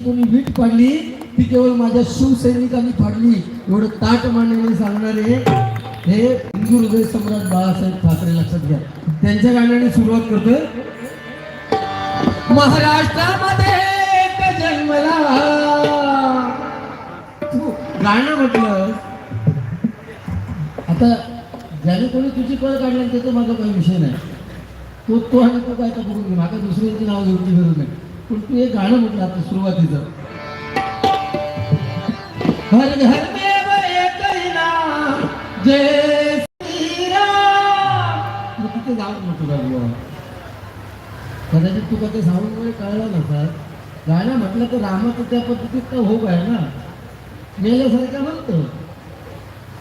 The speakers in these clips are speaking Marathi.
कोणी वीट पाडली ती केवळ माझ्या शिवसैनिकांनी फाडली. एवढं ताट मांडण्याने सांगणारे हे हिंदू हृदय सम्राट बाळासाहेब ठाकरे लक्षात घ्या. त्यांच्या गाण्याने सुरुवात करतोय. महाराष्ट्रामध्ये जन्मला गाणं म्हटलं. आता ज्याने कोणी तुझी कळ काढली त्याचा माझा काही विषय नाही. तो तो आणि तो काय करून घे माझ्या दुसऱ्यांची नाव घेऊन गरज नाही. पण तू एक गाणं म्हटलं आता सुरुवातीचं. हर घर जय श्रीराम मग तिथे जाऊ म्हटलं कदाचित तुका ते साऊंडमुळे कळलं नसतात गाणं म्हटलं तर रामाचं त्या पद्धतीत तर होग आहे ना. मेल्यासारखं म्हणतो.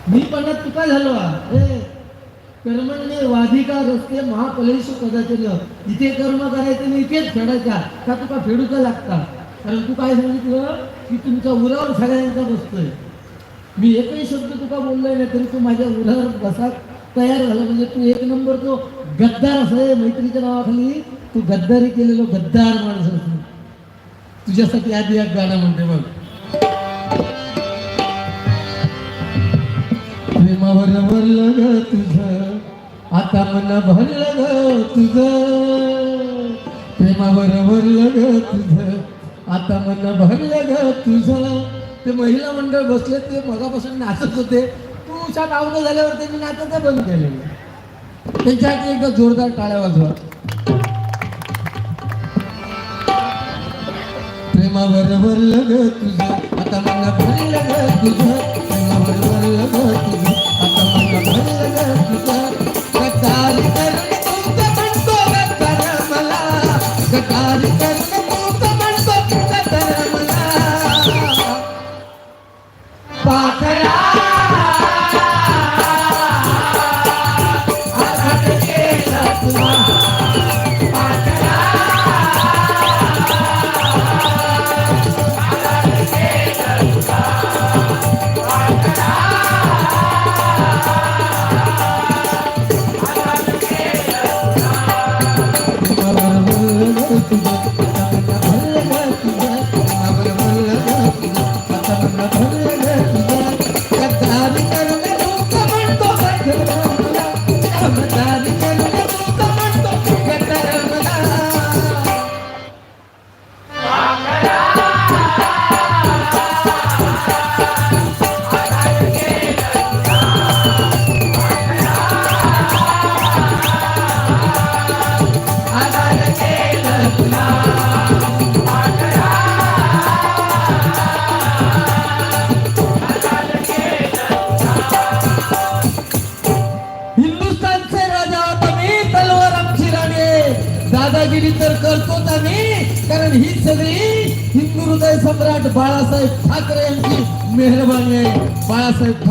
मी पण तुका झालो अरे कर्मण्यवाधिका रस्ते महाफलेश कदाचित. इथे कर्म करायचे नाही इथेच फेडायचा. का तुका फेडूचा लागता? कारण तू काय सांगितलं? की तुमच्या उरावर सगळ्यांचा बसतोय. मी एकही शब्द तुका बोललोय नाही तरी तू माझ्या उरावर बसा तयार झाला. म्हणजे तू एक नंबर तो गद्दार असं आहे मैत्रीच्या नावाखाली. तू गद्दारी केलेलो गद्दार माणूस असतो तुझ्यासाठी आधी एक गाणं म्हणते बघ. प्रेमावर भरलं ग तुझ. आता मन भरलं ग तुझं. प्रेमावर भरलं ग तुझं. आता मन भरलं ग तुझं. ते महिला मंडळ बसले ते मगापासून नाचत होते. तुझ्या उषा झाल्यावर त्यांनी नाचायचं बंद केलेलं त्यांच्या एकदा जोरदार टाळ्या वाजवा. प्रेमावर भरलं ग तुझं. आता मला भरलं ग तुझं. प्रेमावर भरलं ग भरलं ग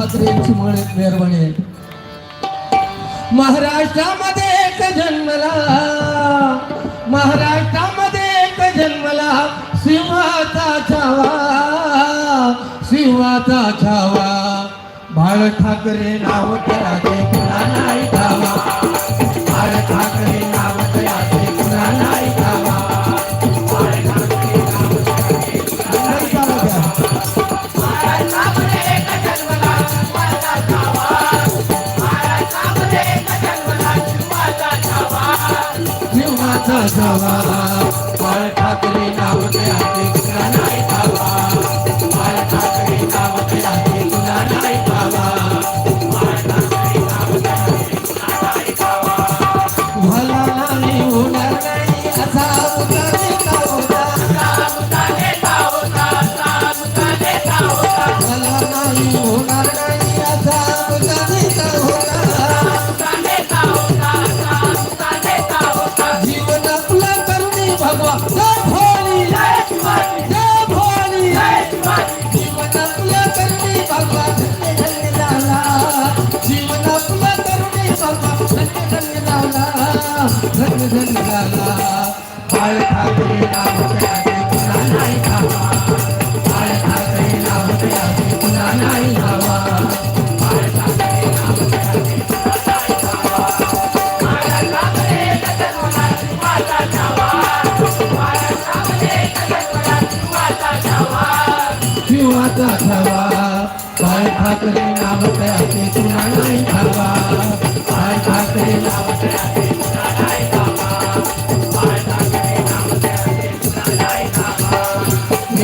बाळासाहेब ठाकरे यांची म्हणे महाराष्ट्रामध्ये एक जन्मला महाराष्ट्रामध्ये एक जन्मला सिंहाचा छावा सिंहाचा छावा. बाळ ठाकरे नाव त्याचे कुणा नाही धावा. बाळ ठाकरे नाव सिंहाचा बाळ ठाकरे नाव द्या.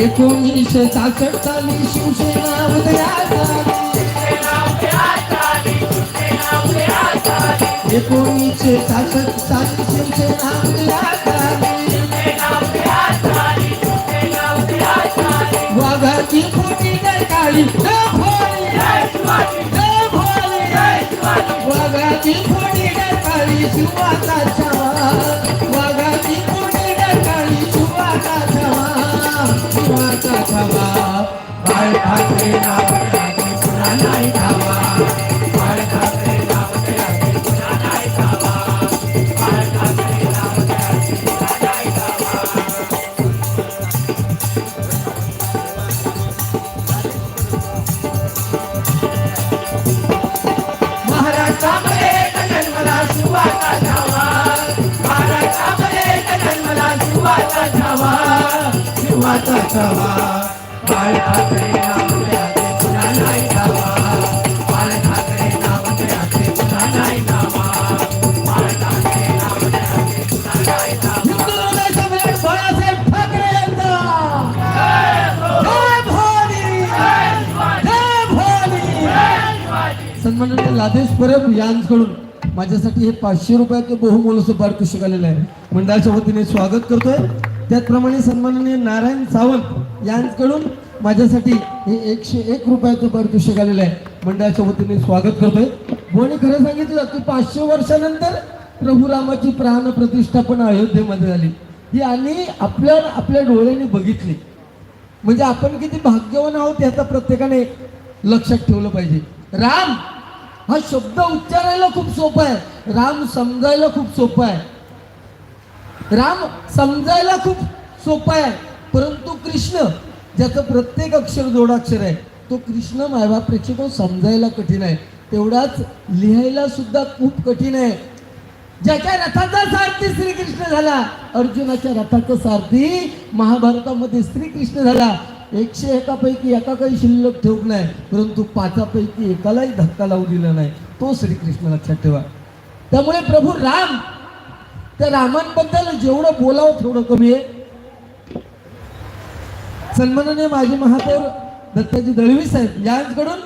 ठावा. एकोणीसशे सासष्ट साली शिवसेना उदयास आली एकोणीसशे सासष्ट साली शिवसेना उदयास आली वाघाची काळी वाघाची काळी शिवाचा वाघाची फुटी काळी शिवाचा शिवाचा छावा बाळ ठाकरे नाव त्याचे नाही ठावा. सन्माननीय लादेश परब यांकडून माझ्यासाठी हे पाचशे रुपयाचं बहुमोलाचं पारितोषिक आलेलं आहे. मंडळाच्या वतीने स्वागत करतोय. त्याचप्रमाणे सन्माननीय नारायण सावंत यांकडून माझ्यासाठी हे एकशे एक रुपयाचं पारितोषिक आलेलं आहे. मंडळाच्या वतीने स्वागत करतोय. कोणी खरं सांगितलं की पाचशे वर्षानंतर प्रभू रामाची प्राण प्रतिष्ठापना अयोध्येमध्ये झाली. ही आणि आपल्या आपल्या डोळ्याने बघितली. म्हणजे आपण किती भाग्यवान आहोत याचा प्रत्येकाने लक्षात ठेवलं पाहिजे. राम हा शब्द उच्चारायला खूप सोपा आहे. राम समजायला खूप सोपा आहे. राम समजायला खूप सोपा आहे. परंतु कृष्ण ज्याचं प्रत्येक अक्षर जोडाक्षर आहे तो कृष्ण मायबाप तो समजायला कठीण आहे. तेवढाच लिहायला सुद्धा खूप कठीण आहे. ज्याच्या रथाचा सारथी श्रीकृष्ण झाला अर्जुनाच्या रथाचा सारथी महाभारतामध्ये श्रीकृष्ण झाला. एकशे एकापैकी एका काही शिल्लक ठेवूक नाही परंतु पाचापैकी एकालाही धक्का लावू दिला नाही. तो श्रीकृष्ण लक्षात ठेवा. त्यामुळे प्रभू राम त्या रामांबद्दल जेवढं बोलावं तेवढं कमी आहे. सन्माननीय माजी महापौर दत्ताजी दळवी साहेब यांकडून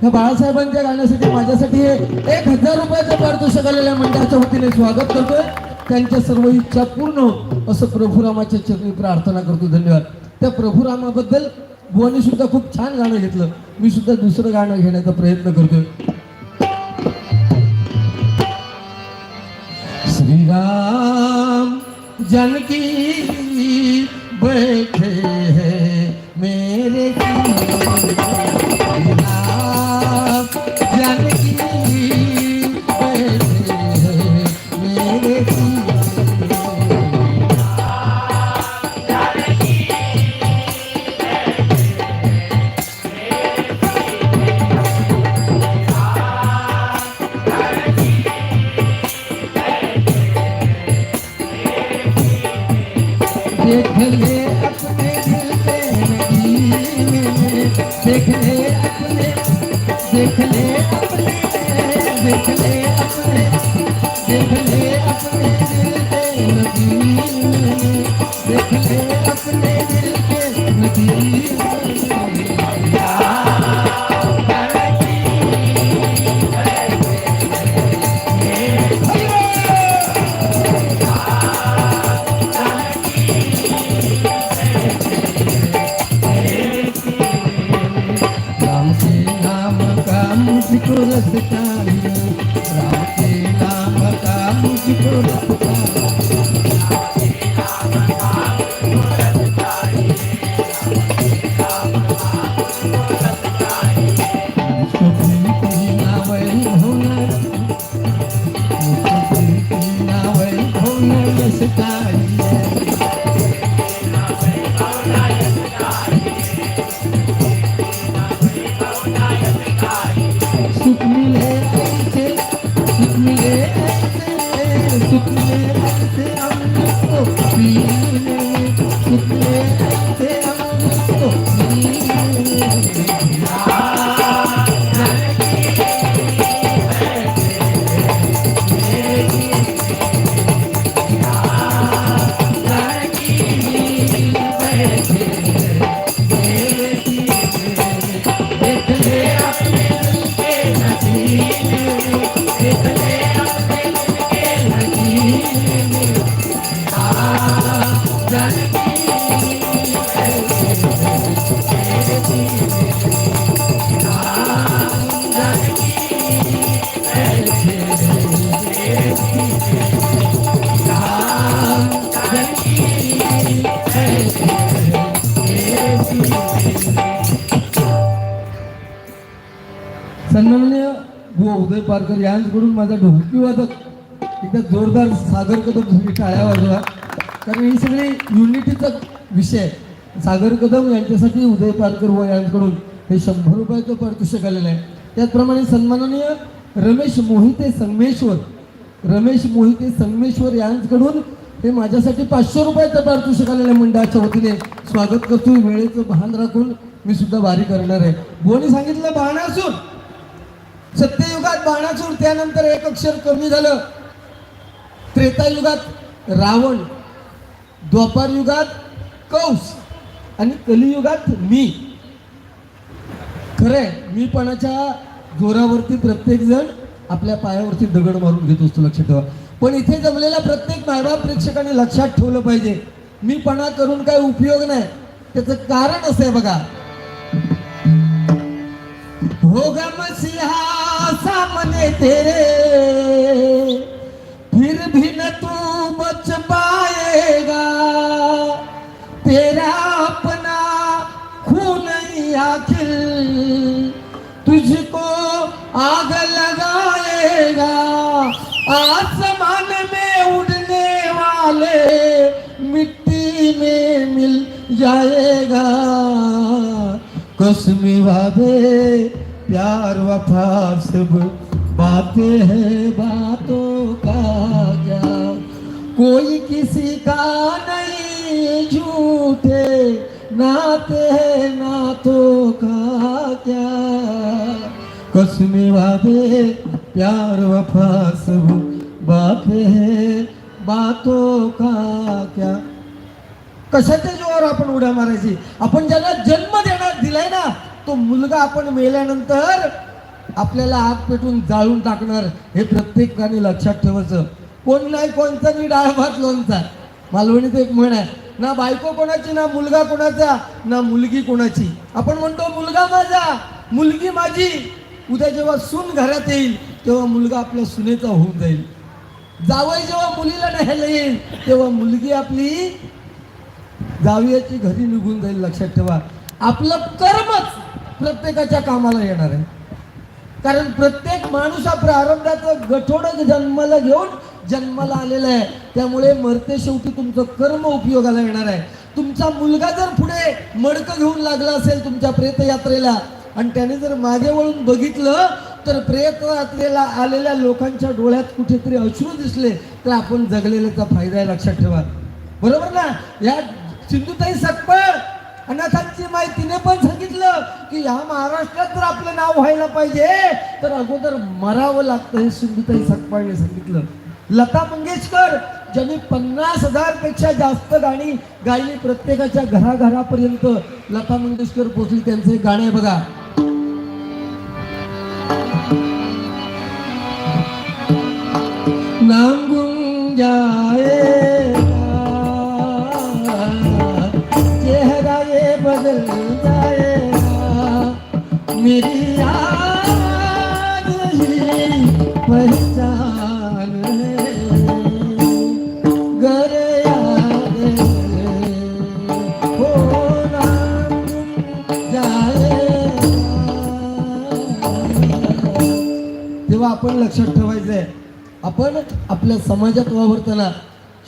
ह्या बाळासाहेबांच्या गाण्यासाठी माझ्यासाठी हे एक हजार रुपयाचं पारितोषिक आलेल्या मंडळाच्या वतीने स्वागत करतोय. त्यांच्या सर्व इच्छा पूर्ण हो, असं प्रभुरामाच्या चरणी प्रार्थना करतो. धन्यवाद. त्या प्रभुरामाबद्दल बुवानी सुद्धा खूप छान गाणं घेतलं. मी सुद्धा दुसरं गाणं घेण्याचा प्रयत्न करतोय. श्री राम जानकी बैठे हैं मेरे देख ले अपने दिल पे नगीने देख ले सावरकर यांकडून माझा ढोलकीवादक एकदा जोरदार सागर कदम तुम्ही टाळ्या वाजवा. कारण ही सगळी युनिटीचा विषय आहे. सागर कदम यांच्यासाठी उदय पारकर व यांकडून हे शंभर रुपयाचं पारितोषिक आलेलं आहे. त्याचप्रमाणे सन्माननीय रमेश मोहिते संगमेश्वर रमेश मोहिते संगमेश्वर यांच्याकडून हे माझ्यासाठी पाचशे रुपयाचं पारितोषिक आलेलं आहे मंडळाच्या वतीने. स्वागत करतो वेळेचं भान राखून मी सुद्धा वारी करणार आहे. बोनी सांगितलं बाणासूर सत्ययुगात बाणासूर त्यानंतर एक अक्षर कमी झालं. त्रेतायुगात रावण द्वापार युगात कौस आणि कलियुगात मी. खरंय मीपणाच्या जोरावरती प्रत्येक जण आपल्या पायावरती दगड मारून घेत असतो लक्षात ठेवा. पण इथे जमलेल्या प्रत्येक मायबाप प्रेक्षकाने लक्षात ठेवलं पाहिजे. मीपणा करून काय उपयोग नाही. त्याचं कारण असं आहे बघा. होगा मसीहा सामने तेरे। फिर भी न तू बच पाएगा। तेरा अपना खून आखिर तुझको आग लगाएगा। आसमान में उड़ने वाले मिट्टी में मिल जाएगा। कसमी वादे प्यार वफा सब बातें हैं बातों का क्या? कोई किसी का नहीं झूठे नाते हैं नातों का क्या? कसमी वादे प्यार वफा सब बातें हैं बातों का क्या? कशाच्या जोवर आपण उड्या मारायची? आपण ज्यांना जन्म देणार दिलाय ना तो मुलगा आपण मेल्यानंतर आपल्याला हात पेटून जाळून टाकणार हे प्रत्येकाने लक्षात ठेवायचं. कोण नाही कोणचा मी डाळ भात लोणचा. मालवणीचं एक म्हण आहे ना बायको कोणाची ना मुलगा कोणाचा ना मुलगी कोणाची. आपण म्हणतो मुलगा माझा मुलगी माझी. उद्या जेव्हा सून घरात येईल तेव्हा मुलगा आपल्या सुनेचा होऊन जाईल. जावई जेव्हा मुलीला न्यायला येईल तेव्हा मुलगी आपली जावयाची घरी निघून जाईल. लक्षात ठेवा. आपलं कर्मच प्रत्येकाच्या कामाला येणार आहे. कारण प्रत्येक माणूस हा प्रारंभाचं गठोडच जन्माला घेऊन जन्माला आलेला आहे. त्यामुळे मरते शेवटी तुमचं कर्म उपयोगाला येणार आहे. तुमचा मुलगा जर पुढे मडकं घेऊन लागला असेल तुमच्या प्रेतयात्रेला आणि त्याने जर मागे वळून बघितलं तर प्रेतयात्रेला आलेल्या लोकांच्या डोळ्यात कुठेतरी अश्रू दिसले तर आपण जगलेल्याचा फायदा आहे लक्षात ठेवा. बरोबर ना? या सिंधुताई सकपळ अनाथांची माहितीने पण सांगितलं की ह्या महाराष्ट्रात जर आपलं नाव व्हायला पाहिजे तर अगोदर मरावं लागतं हे सिंधुताई सकपाळने सांगितलं. लता मंगेशकर ज्यांनी पन्नास हजारपेक्षा जास्त गाणी गायली प्रत्येकाच्या घराघरापर्यंत लता मंगेशकर पोचली त्यांचे गाणे बघा. नांगून जाएगा मेरी याद पहचान याद हो। तेव्हा आपण लक्षात ठेवायचं आहे आपण आपल्या समाजात वावरताना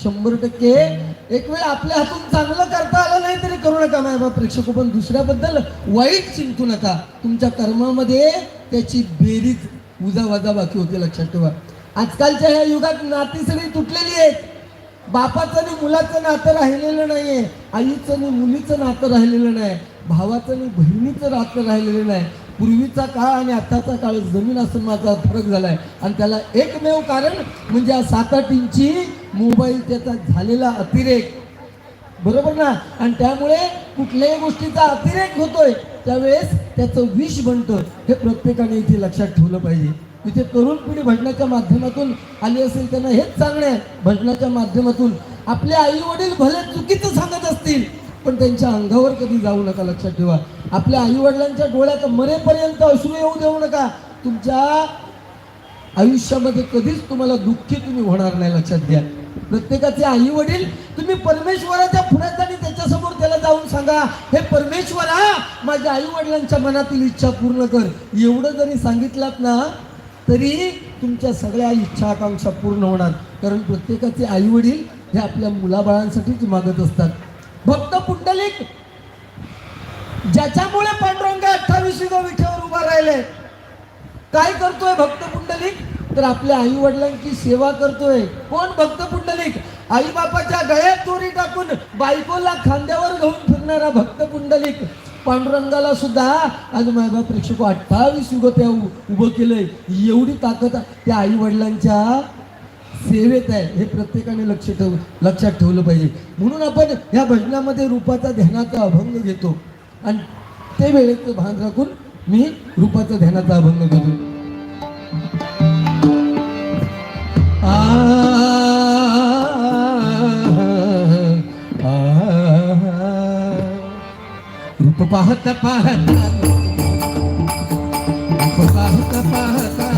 शंभर टक्के एक वेळ आपल्या हातून चांगलं करता आलं नाही तरी करू नका माझ्या प्रेक्षक पण दुसऱ्याबद्दल वाईट चिंतू नका. तुमच्या कर्मामध्ये त्याची बेरीज उजा वजा बाकी होते लक्षात ठेवा. आजकालच्या ह्या युगात नाती सगळी तुटलेली आहेत. बापाचं आणि मुलाचं नातं राहिलेलं नाहीये. आईचं आणि मुलीचं नातं राहिलेलं नाही. भावाचं आणि बहिणीचं नातं राहिलेलं नाही. पूर्वीचा काळ आणि आताचा काळ जमीन आसमानाचा फरक झालाय. आणि त्याला एकमेव कारण म्हणजे सात आठ इंची मोबाईल त्याचा झालेला अतिरेक. बरोबर ना? आणि त्यामुळे कुठल्याही गोष्टीचा अतिरेक होतोय त्यावेळेस त्याचं विष बनतं. हे प्रत्येकाने इथे लक्षात ठेवलं पाहिजे. इथे तरुण पिढी भजनाच्या माध्यमातून आली असेल त्यांना हेच सांगणे आहे. भजनाच्या माध्यमातून आपले आई वडील भले चुकीचं सांगत असतील पण त्यांच्या अंगावर कधी जाऊ नका लक्षात ठेवा. आपल्या आई वडिलांच्या डोळ्यात मरेपर्यंत अश्रू येऊ देऊ नका. तुमच्या आयुष्यामध्ये कधीच तुम्हाला दुःखी तुम्ही होणार नाही लक्षात घ्या. प्रत्येकाचे आई वडील तुम्ही परमेश्वराच्या पुढ्यात आणि त्याच्यासमोर त्याला जाऊन सांगा हे परमेश्वरा माझ्या आई वडिलांच्या मनातील इच्छा पूर्ण कर. एवढं जरी सांगितलात ना तरी तुमच्या सगळ्या इच्छा आकांक्षा पूर्ण होणार. कारण प्रत्येकाचे आई वडील हे आपल्या मुलाबाळांसाठीच मागत असतात. भक्त पुंडलिक ज्याच्यामुळे पांडुरंग अठ्ठावीस विठेवर उभा राहिले काय करतोय भक्त पुंडलिक? तर आपल्या आई वडिलांची सेवा करतोय. कोण भक्त पुंडलिक? आई बापाच्या गळ्यात चोरी टाकून बायकोला खांद्यावर घेऊन फिरणारा भक्त पुंडलिक. पांडुरंगाला सुद्धा आज माझा प्रेक्षक अठ्ठावीस युग त्या उ- उभं केलंय. एवढी ताकद त्या आई वडिलांच्या सेवेत आहे. हे प्रत्येकाने लक्ष ठेव लक्षात ठेवलं पाहिजे. म्हणून आपण या भजनामध्ये रूपाचा ध्यानाचा अभंग घेतो. आणि ते वेळेचं भान राखून मी रूपाचा ध्यानाचा अभंग घेतो. पाहत पाहत. पाहत पाहत.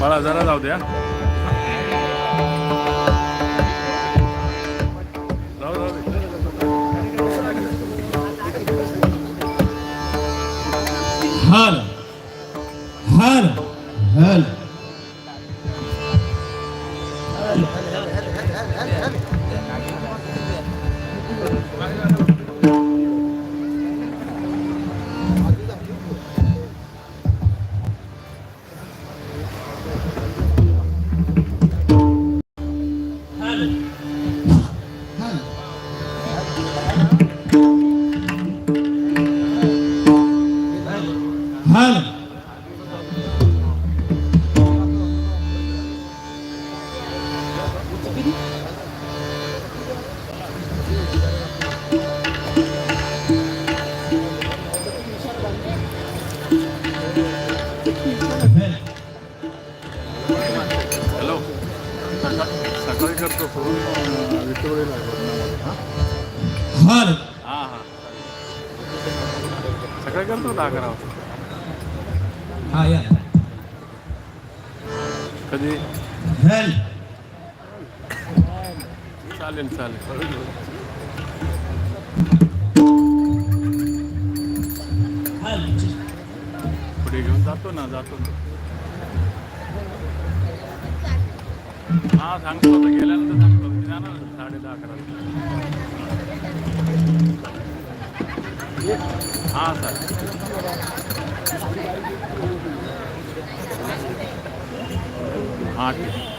बाळा जरा जाऊ द्या. हा हा या. कधी? चालेल चालेल. पुढे घेऊन जातो ना जातो ना. हां सांगतो आता गेल्यानंतर सांगतो. मी जाणार साडे दहा अकरा हां चालेल. हां ठीक आहे.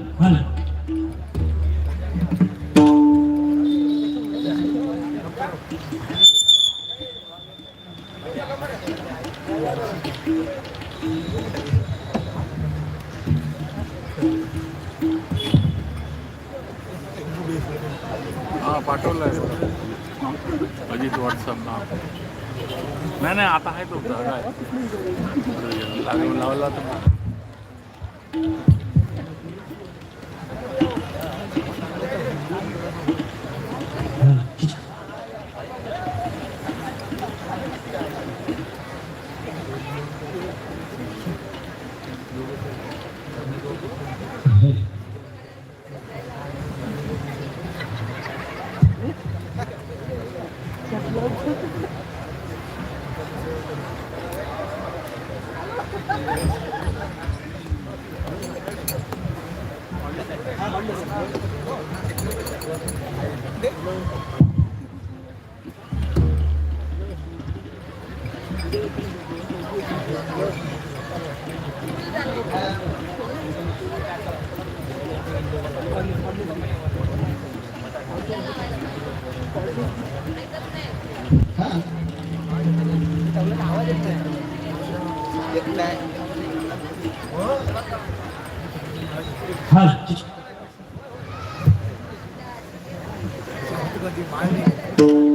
हाल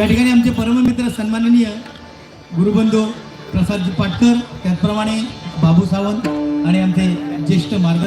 या ठिकाणी आमचे परममित्र सन्माननीय गुरुबंधू प्रसादजी पाटकर त्याचप्रमाणे बाबू सावंत आणि आमचे ज्येष्ठ मार्ग